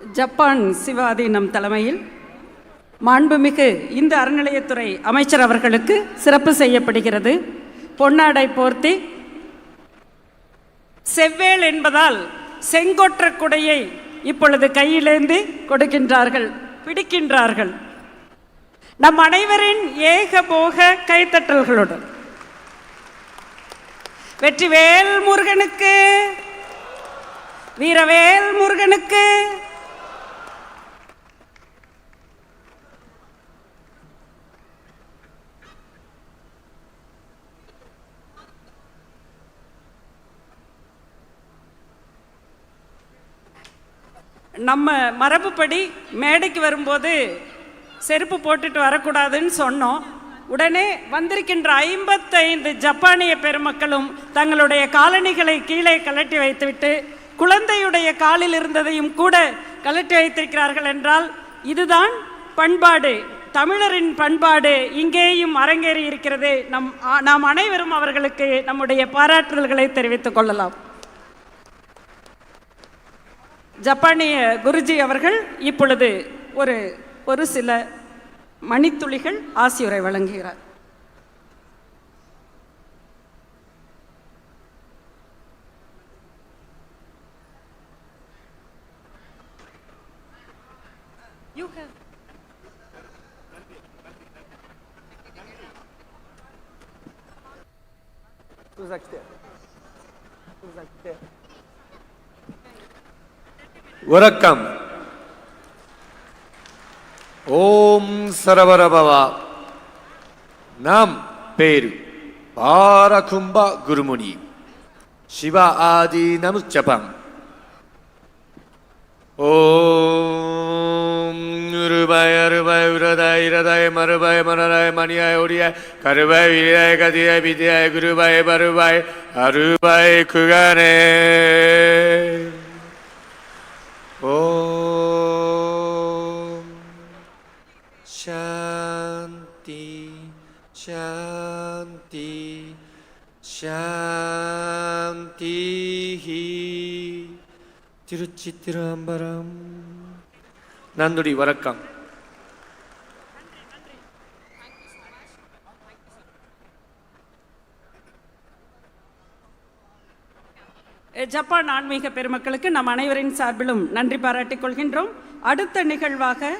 Japan சிவாதீனம் தலைமையில் மாண்புமிகு இந்த அறநிலையத்துறை அமைச்சர் அவர்களுக்கு சிறப்பு செய்யப்படுகிறது. பொன்னாடை போர்த்தி செவ்வேல் என்பதால் செங்கொற்ற குடையை இப்பொழுது கையிலேந்தி கொடுக்கின்றார்கள் பிடிக்கின்றார்கள். நம் அனைவரின் ஏகபோக கைத்தட்டல்களுடன் வெற்றிவேல் முருகனுக்கு வீரவேல் முருகனுக்கு நம்ம மரபுப்படி மேடைக்கு வரும்போது செருப்பு போட்டுட்டு வரக்கூடாதுன்னு சொன்னோம். உடனே வந்திருக்கின்ற ஐம்பத்தைந்து ஜப்பானிய பெருமக்களும் தங்களுடைய காலணிகளை கீழே கழட்டி வைத்துவிட்டு குழந்தையுடைய காலில் இருந்ததையும் கூட கழட்டி வைத்திருக்கிறார்கள் என்றால் இதுதான் பண்பாடு. தமிழரின் பண்பாடு இங்கேயும் அரங்கேறி இருக்கிறது நம் நாம் அனைவரும் அவர்களுக்கு நம்முடைய பாராட்டுதல்களை தெரிவித்துக் கொள்ளலாம். ஜப்பானிய குருஜி அவர்கள் இப்பொழுது ஒரு ஒரு சில மணித்துளிகள் ஆசியுரை வழங்குகிறார். You have- வணக்கம் ஓம் சரவரபவா நாம் பேரு பாரகும்ப குருமுனி சிவ ஆதி நமு ஜபம் ஓம் ரூபாய் அறுபாய் உரதாய் இரதாய் மறுபாய் மனராய் மணியாய் ஒடியாய் கருவாய் விரியாய் கதியாய் விதியாய் குருபாய் பருபாய் அறுபாய் குகனே சாந்தி சாந்தி திருச்சித்திரம்பரம் நந்துடி வணக்கம். ஜப்பான் ஆன்மீக பெருமக்களுக்கு நம் அனைவரின் சார்பிலும் நன்றி பாராட்டிக் கொள்கின்றோம். அடுத்த நிகழ்வாக